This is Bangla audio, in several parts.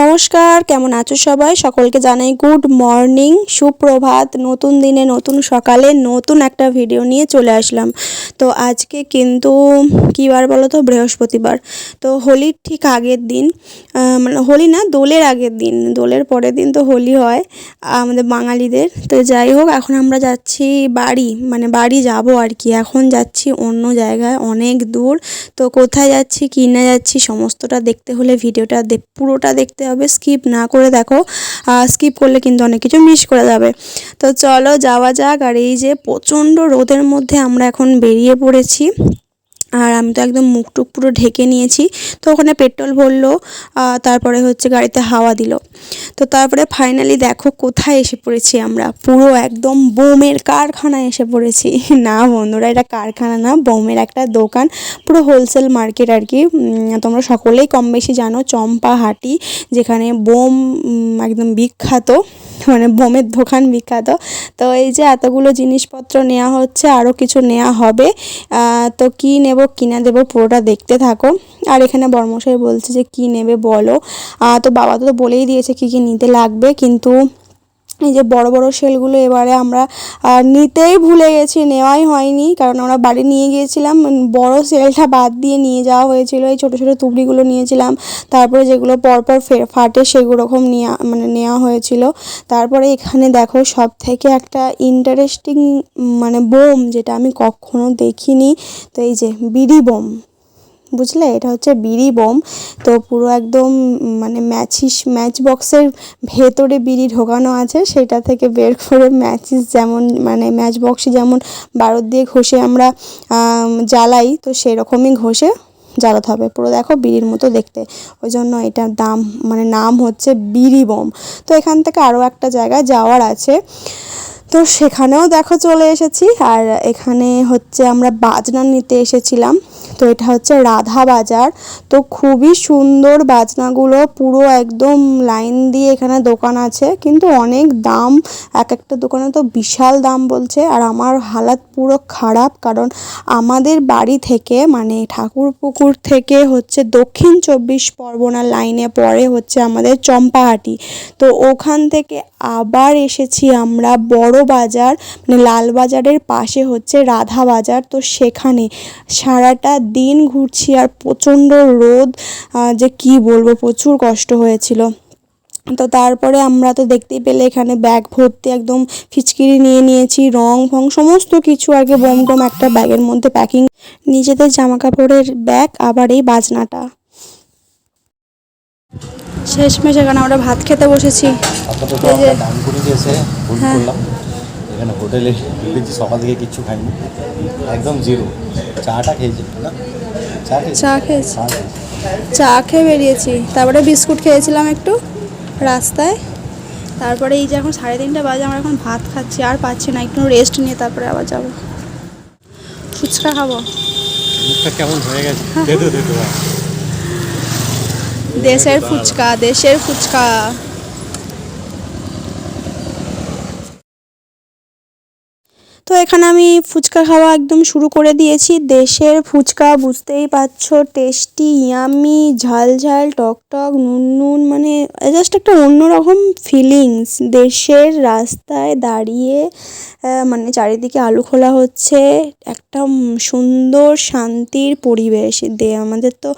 নমস্কার, কেমন আছো সবাই? সকলকে জানাই গুড মর্নিং, সুপ্রভাত, নতুন দিনে, নতুন সকালে, নতুন একটা ভিডিও নিয়ে চলে আসলাম। তো আজকে কিন্তু কী বার বলো তো? বৃহস্পতিবার। তো হোলির ঠিক আগের দিন মানে হোলি না, দোলের আগের দিন, দোলের পরের দিন তো হোলি হয় আমাদের বাঙালিদের। তো যাই হোক, এখন আমরা যাচ্ছি বাড়ি মানে বাড়ি যাব আর কি। এখন যাচ্ছি অন্য জায়গায়, অনেক দূর। তো কোথায় যাচ্ছি, কি না যাচ্ছি, সমস্তটা দেখতে হলে, ভিডিওটা পুরোটা দেখতে হবে। স্কিপ না করে দেখো স্কিপ করলে কিন্তু অনেক কিছু মিস করে যাবে। তো চলো যাওয়া যাক। আর এই যে প্রচণ্ড রোদের মধ্যে আমরা এখন বেরিয়ে পড়েছি। আর আমি তো একদম মুখ টুক পুরো ঢেকে নিয়েছি। তো ওখানে পেট্রোল ভরলো তারপরে হচ্ছে গাড়িতে হাওয়া দিল। তো তারপরে ফাইনালি দেখো কোথায় এসে পড়েছি আমরা। পুরো একদম বোমের কারখানায় এসে পড়েছি। না বন্ধুরা, এটা কারখানা না, বোমের একটা দোকান। পুরো হোলসেল মার্কেট আর কি। তোমরা সকলেই কম বেশি জানো, চম্পাহাটি, যেখানে বোম একদম বিখ্যাত। মানে বোমের দোকান বিখ্যাত। তো এই যে এতগুলো জিনিসপত্র নেওয়া হচ্ছে আরও কিছু নেওয়া হবে তো কি নেব কিনা দেবো পুরোটা দেখতে থাকো। আর এখানে বর্মশাই বলছে যে কি নেবে বলো। তো বাবা তো বলেই দিয়েছে কি কি নিতে লাগবে, কিন্তু এই যে বড় বড় সেলগুলো এবারে আমরা নিতেই ভুলে গেছি, নেওয়াই হয়নি। কারণ আমরা বাড়ি নিয়ে গিয়েছিলাম বড় সেলটা বাদ দিয়ে নিয়ে যাওয়া হয়েছিল। এই ছোটো ছোটো তুবড়িগুলো নিয়েছিলাম। তারপরে যেগুলো পরপর ফাটে সেগুলো রকম নেওয়া মানে নেওয়া হয়েছিল। তারপরে এখানে দেখো সব থেকে একটা ইন্টারেস্টিং মানে বোম, যেটা আমি কখনো দেখিনি। তো এই যে বিড়ি বোম। বুঝলে? এটা হচ্ছে বিড়ি বোম। তো পুরো একদম মানে ম্যাচিস, ম্যাচ বক্সের ভেতরে বিড়ি ঢোকানো আছে। সেটা থেকে বের করে ম্যাচিস যেমন মানে ম্যাচ বক্সে যেমন বারুদ দিয়ে ঘষে আমরা জ্বালাই, তো সেরকমই ঘষে জ্বালাতে হবে। পুরো দেখো বিড়ির মতো দেখতে। ওই জন্য এটার দাম মানে নাম হচ্ছে বিড়ি বোম। তো এখান থেকে আরও একটা জায়গায় যাওয়ার আছে। তো সেখানেও দেখো চলে এসেছি, আর এখানে হচ্ছে আমরা বাজনা নিতে এসেছিলাম। তো এটা হচ্ছে রাধা বাজার। তো খুবই সুন্দর বাজনাগুলো, পুরো একদম লাইন দিয়ে এখানে দোকান আছে, কিন্তু অনেক দাম। এক একটা দোকানে তো বিশাল দাম বলছে, আর আমার হালাত পুরো খারাপ, কারণ আমাদের বাড়ি থেকে মানে ঠাকুরপুকুর থেকে হচ্ছে দক্ষিণ চব্বিশ পরগনা লাইনে পরে হচ্ছে আমাদের চম্পাহাটি। তো ওখান থেকে আবার এসেছি আমরা বড় বাজার মানে লালবাজারের পাশে হচ্ছে রাধা বাজার। তো সেখানে সারাটা দিন ঘুরছি আর প্রচণ্ড রোদ যে কি বলব, প্রচুর কষ্ট হয়েছিল। তো তারপরে আমরা তো দেখতেই পেলে এখানে ব্যাগ ভর্তি একদম ফিচকিরি নিয়ে নিয়েছি, রং ফং সমস্ত কিছু আগে বোম টোম একটা ব্যাগের মধ্যে প্যাকিং নিজেদের জামা কাপড়ের ব্যাগ, আবার এই বাজনাটা। শেষমেশ এখানে আমরা ভাত খেতে বসেছি। এই যে- হ্যাঁ। এখানে হোটেলে দেখছি সকাল থেকে কিচ্ছু খাইনি। একদম জিরো। চাটা খেয়েছি না? চা খেয়েছি? চা খেয়ে বেরিয়েছি। তারপরে বিস্কুট খেয়েছিলাম একটু রাস্তায়। তারপরে এই যে এখন সাড়ে তিনটা বাজে আমরা এখন ভাত খাচ্ছি আর পাচ্ছি না। একটু রেস্ট নিয়ে তারপরে আবার যাব। ফুচকা খাব। কেমন হয়ে গেছে? হ্যাঁ। দেশের ফুচকা দেশের ফুচকা। তো এখানে আমি ফুচকা খাওয়া একদম শুরু করে দিয়েছি। দেশের ফুচকা বুঝতেই পারছ টেস্টি ইয়ামি ঝাল ঝাল, টক টক, নুন নুন মানে জাস্ট একটা অন্যরকম ফিলিংস দেশের রাস্তায় দাঁড়িয়ে মানে চারিদিকে আলু খোলা হচ্ছে, একটা সুন্দর শান্তির পরিবেশ। দে, আমাদের তো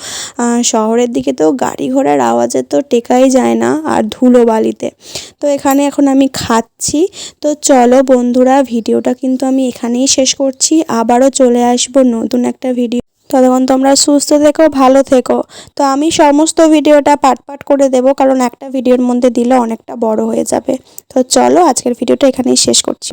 শহরের দিকে তো গাড়ি ঘোড়ার আওয়াজে তো টেকাই যায় না, আর ধুলো বালিতে তো এখানে এখন আমি খাচ্ছি। তো চলো বন্ধুরা, ভিডিওটা কিন্তু আমি এখানেই শেষ করছি। আবারও চলে আসব নতুন একটা ভিডিও ততক্ষণ তোমরা সুস্থ থেকো, ভালো থেকো। তো আমি সমস্ত ভিডিওটা পাট পাট করে দেব, কারণ একটা ভিডিওর মধ্যে দিলে অনেকটা বড় হয়ে যাবে। তো চলো আজকের ভিডিওটা এখানেই শেষ করছি।